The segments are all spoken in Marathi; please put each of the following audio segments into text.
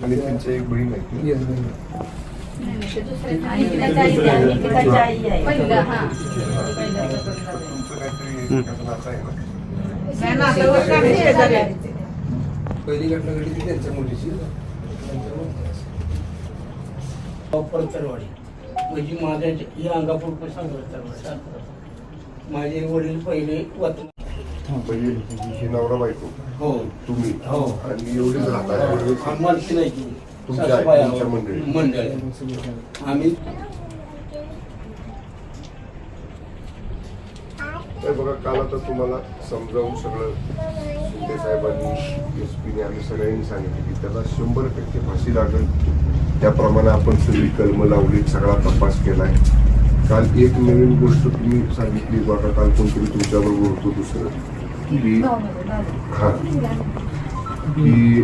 त्यांची एक बहीण आहे पहिली घटना घडली ती त्यांच्या मुलीची परतरवाडी म्हणजे माझ्या ही अंगापूर पण सांगत माझे वडील पहिले वतन म्हणजे ही नवरा बायको. हो. तुम्ही. हो. आणि एवढीच राहता. आम्हाला नाही तुमच्या. मंडळी. मंडळी. आम्ही तर बघा काल आता तुम्हाला समजावून सगळं शिंदे साहेबांनी एस पीने आम्ही सगळ्यांनी सांगितलं की त्याला शंभर टक्के फाशी लागेल. त्याप्रमाणे आपण सगळी कलमं लावली सगळा तपास केलाय. काल एक नवीन गोष्ट तुम्ही सांगितली बघा काल कोणतरी तुमच्याबरोबर होतो दुसरं. की हा. की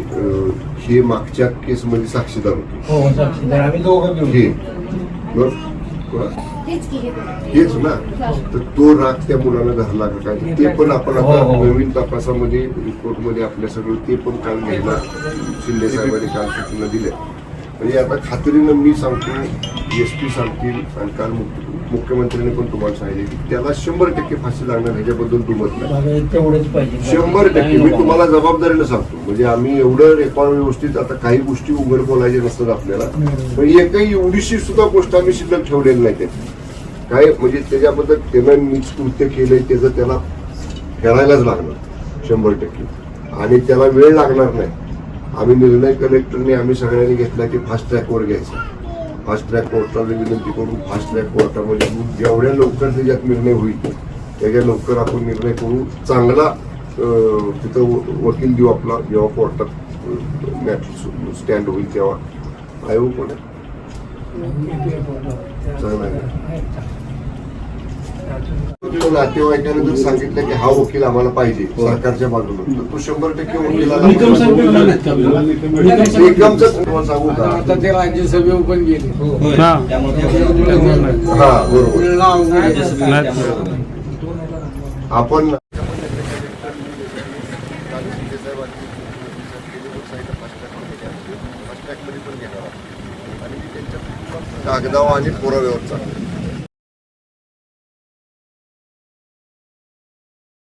हे मागच्या केसमध्ये साक्षीदार होते. हो? हेच ना. तर तो राग त्या मुलानं धरला का काय? ते पण आपण आता हो, हो. नवीन तपासामध्ये रिपोर्टमध्ये आपल्या सगळं ते पण काल घ्यायला शिंदे साहेबांनी काल सूचना दिल्या. म्हणजे आता खात्रीनं मी सांगतो एस पी सांगतील आणि काल मुख्य- मुख्यमंत्र्यांनी पण तुम्हाला सांगितले की त्याला शंभर टक्के फाशी लागणार ह्याच्याबद्दल दुमत नाही. शंभर टक्के. मी तुम्हाला जबाबदारीनं सांगतो. म्हणजे आम्ही एवढं रेकॉर्ड व्यवस्थित आता काही गोष्टी उघड बोलायच्या नसतात आपल्याला. पण एकही एवढीशी सुद्धा गोष्ट आम्ही शिल्लक ठेवलेली नाही त्याची काय म्हणजे त्याच्याबद्दल त्यानं नीच कृत्य केलंय त्याचं त्याला फेडायलाच लागणार शंभर टक्के. आणि त्याला वेळ लागणार नाही. आम्ही निर्णय कलेक्टरने आम्ही सगळ्यांनी घेतला की फास्ट ट्रॅकवर घ्यायचा. फास्ट ट्रॅक कोर्टाला विनंती करून फास्ट ट्रॅक कोर्टामध्ये जेवढ्या लवकर त्याच्यात निर्णय होईल त्याच्या लवकर आपण निर्णय करू चांगला तिथं वकील देऊ आपला जेव्हा कोर्टात मॅटर स्टँड होईल तेव्हा. आयोग पण आहे. चांगला नातेवाईकाने जर सांगितलं की हा वकील आम्हाला पाहिजे सरकारच्या बाजूने तर तो शंभर टक्के वकिलाला सांगू का? आता ते राज्यसभेवर पण गेले. हा. बरोबर. आपण कागदावा आणि पुराव्यावर चालू